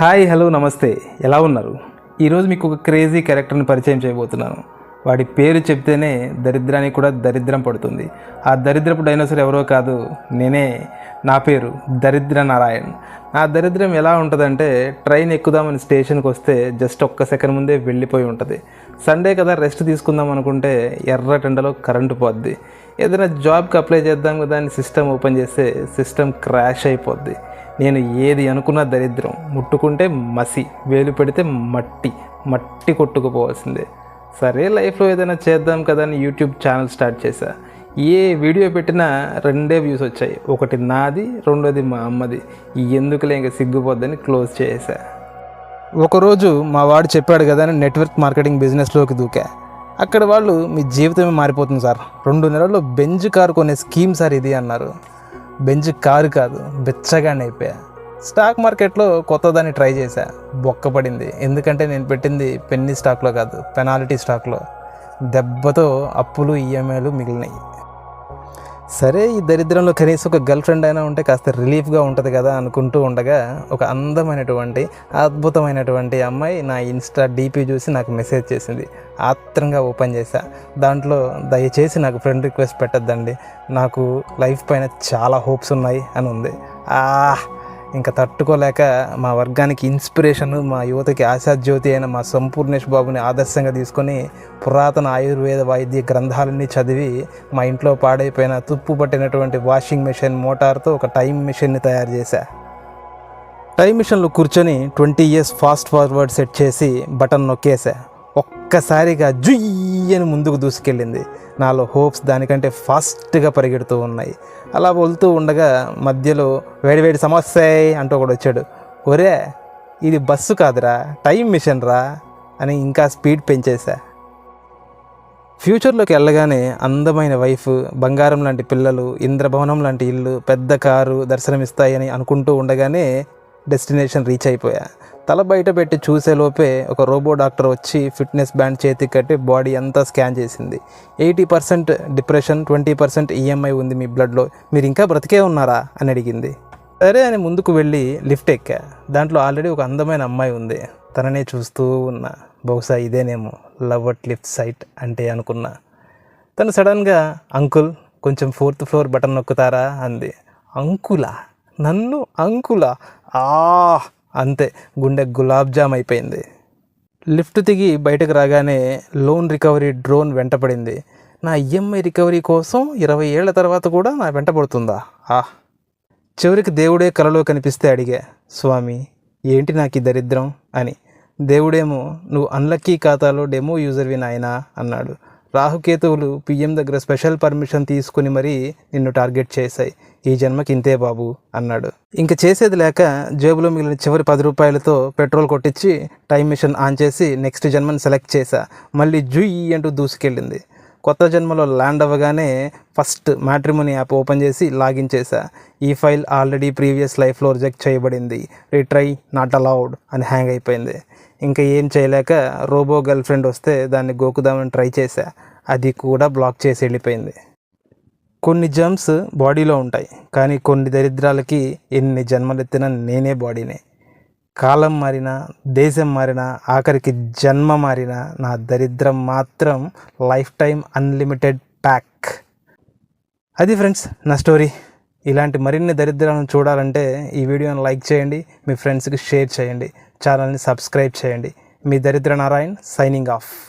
Hi hello నమస్తే. ఎలా ఉన్నారు? ఈరోజు మీకు ఒక క్రేజీ క్యారెక్టర్ని పరిచయం చేయబోతున్నాను. వాడి పేరు చెప్తేనే దరిద్రానికి కూడా దరిద్రం పడుతుంది. ఆ దరిద్రపు డైనోసర్ ఎవరో కాదు నేనే. నా పేరు దరిద్ర నారాయణ్. నా దరిద్రం ఎలా ఉంటుందంటే ట్రైన్ ఎక్కుదామని స్టేషన్కి వస్తే జస్ట్ ఒక్క సెకండ్ ముందే వెళ్ళిపోయి ఉంటుంది. సండే కదా రెస్ట్ తీసుకుందాం అనుకుంటే ఎర్రటెండలో కరెంటు పోద్ది. ఏదైనా జాబ్కి అప్లై చేద్దాం కదా అని సిస్టమ్ ఓపెన్ చేస్తే సిస్టమ్ క్రాష్ అయిపోద్ది. నేను ఏది అనుకున్న దరిద్రం. ముట్టుకుంటే మసి వేలు పెడితే మట్టి మట్టి కొట్టుకుపోవాల్సిందే. సరే లైఫ్లో ఏదైనా చేద్దాం కదా అని యూట్యూబ్ ఛానల్ స్టార్ట్ చేశా. ఏ వీడియో పెట్టినా రెండే వ్యూస్ వచ్చాయి. ఒకటి నాది రెండోది మా అమ్మది. ఎందుకులే ఇంకా సిగ్గుపోద్దని క్లోజ్ చేసా ఒకరోజు మా వాడు చెప్పాడు కదా అని నెట్వర్క్ మార్కెటింగ్ బిజినెస్లోకి దూకా. అక్కడ వాళ్ళు మీ జీవితమే మారిపోతుంది సార్. రెండు నెలల్లో బెంజ్ కారు కొనే స్కీమ్ సార్ ఇది అన్నారు. బెంజ్ కారు కాదు బెచ్చగానే అయిపోయా. స్టాక్ మార్కెట్లో కొత్తదాన్ని ట్రై చేశా. బొక్క పడింది ఎందుకంటే నేను పెట్టింది పెన్ని స్టాక్లో కాదు పెనాల్టీ స్టాక్లో. దెబ్బతో అప్పులు ఈఎంఐలు మిగిలినాయి. సరే ఈ దరిద్రంలో కనీసం ఒక గర్ల్ ఫ్రెండ్ అయినా ఉంటే కాస్త రిలీఫ్గా ఉంటుంది కదా అనుకుంటూ ఉండగా ఒక అందమైనటువంటి అద్భుతమైనటువంటి అమ్మాయి నా ఇన్స్టా డీపీ చూసి నాకు మెసేజ్ చేసింది. ఆత్రంగా ఓపెన్ చేశా. దాంట్లో దయచేసి నాకు ఫ్రెండ్ రిక్వెస్ట్ పెట్టద్దండి. నాకు లైఫ్ పైన చాలా హోప్స్ ఉన్నాయి అని ఉంది. ఆ ఇంకా తట్టుకోలేక మా వర్గానికి ఇన్స్పిరేషన్ మా యువతకి ఆశాజ్యోతి అయిన మా సంపూర్ణేష్ బాబుని ఆదర్శంగా తీసుకొని పురాతన ఆయుర్వేద వైద్య గ్రంథాలన్నీ చదివి మా ఇంట్లో పాడైపోయిన తుప్పు పట్టినటువంటి వాషింగ్ మెషిన్ మోటార్తో ఒక టైం మెషిన్ని తయారు చేశా. టైం మిషన్లో కూర్చొని twenty years fast forward set చేసి బటన్ నొక్కేసా ఒక్కసారిగా జుయ్యని ముందుకు దూసుకెళ్ళింది. నాలో హోప్స్ దానికంటే ఫాస్ట్గా పరిగెడుతూ ఉన్నాయి. అలా వెళ్తూ ఉండగా మధ్యలో వేడివేడి సమస్య అంటూ ఒకడు వచ్చాడు. ఒరే ఇది బస్సు కాదురా టైం మిషన్ రా అని ఇంకా స్పీడ్ పెంచేశా. ఫ్యూచర్లోకి వెళ్ళగానే అందమైన వైఫ్ బంగారం లాంటి పిల్లలు ఇంద్రభవనం లాంటి ఇల్లు పెద్ద కారు దర్శనమిస్తాయని అనుకుంటూ ఉండగానే డెస్టినేషన్ రీచ్ అయిపోయా. తల బయట పెట్టి చూసేలోపే ఒక రోబో డాక్టర్ వచ్చి ఫిట్నెస్ బ్యాండ్ చేతికి కట్టి బాడీ అంతా స్కాన్ చేసింది. Eighty percent depression twenty percent EMI ఉంది మీ బ్లడ్లో. మీరు ఇంకా బ్రతికే ఉన్నారా? అని అడిగింది. సరే అని ముందుకు వెళ్ళి లిఫ్ట్ ఎక్కా. దాంట్లో ఆల్రెడీ ఒక అందమైన అమ్మాయి ఉంది. తననే చూస్తూ ఉన్నా. బహుశా ఇదేనేమో లవ్ అట్ లిఫ్ట్ సైట్ అంటే అనుకున్నా. తను సడన్గా అంకుల్ కొంచెం ఫోర్త్ ఫ్లోర్ బటన్ నొక్కుతారా? అంది. అంకులా? నన్ను అంకులా? ఆ అంతే. గుండె గులాబ్ జామ్ అయిపోయింది లిఫ్ట్ దిగి బయటకు రాగానే లోన్ రికవరీ డ్రోన్ వెంటపడింది. నా ఈఎంఐ రికవరీ కోసం ఇరవై ఏళ్ళ తర్వాత కూడా నా వెంట పడుతుందా? ఆ. చివరికి దేవుడే కలలో కనిపిస్తే అడిగా స్వామి ఏంటి నాకు ఈ దరిద్రం? అని. దేవుడేమో నువ్వు అన్లక్కీ ఖాతాలో డెమో యూజర్వి నాయనా అన్నాడు. రాహుకేతువులు పిఎం దగ్గర స్పెషల్ పర్మిషన్ తీసుకుని మరీ నిన్ను టార్గెట్ చేశాయి. ఈ జన్మకి ఇంతే బాబు అన్నాడు. ఇంక చేసేది లేక జేబులో మిగిలిన చివరి పది రూపాయలతో పెట్రోల్ కొట్టించి టైం మిషన్ ఆన్ చేసి నెక్స్ట్ జన్మని సెలెక్ట్ చేశా. మళ్ళీ జుయ్ అంటూ దూసుకెళ్ళింది. కొత్త జన్మలో ల్యాండ్ అవ్వగానే ఫస్ట్ మ్యాట్రిమోని యాప్ ఓపెన్ చేసి లాగిన్ చేశా. ఈ ఫైల్ ఆల్రెడీ ప్రీవియస్ లైఫ్లో రిజెక్ట్ చేయబడింది. రీట్రై నాట్ అలౌడ్ అని హ్యాంగ్ అయిపోయింది. ఇంకా ఏం చేయలేక రోబో గర్ల్ ఫ్రెండ్ వస్తే దాన్ని గోకుదామని ట్రై చేశా. అది కూడా బ్లాక్ చేసి వెళ్ళిపోయింది. కొన్ని జమ్స్ బాడీలో ఉంటాయి. కానీ కొన్ని దరిద్రాలకి ఎన్ని జన్మలెత్తినా నేనే బాడీనే. కాలం మారినా దేశం మారినా ఆఖరికి జన్మ మారినా నా దరిద్రం మాత్రం లైఫ్ టైం అన్లిమిటెడ్ ప్యాక్. అది ఫ్రెండ్స్ నా స్టోరీ. ఇలాంటి మరిన్ని దరిద్రాలను చూడాలంటే ఈ వీడియోని లైక్ చేయండి మీ ఫ్రెండ్స్కి షేర్ చేయండి ఛానల్ని సబ్స్క్రైబ్ చేయండి. మీ దరిద్ర నారాయణ్ సైనింగ్ ఆఫ్.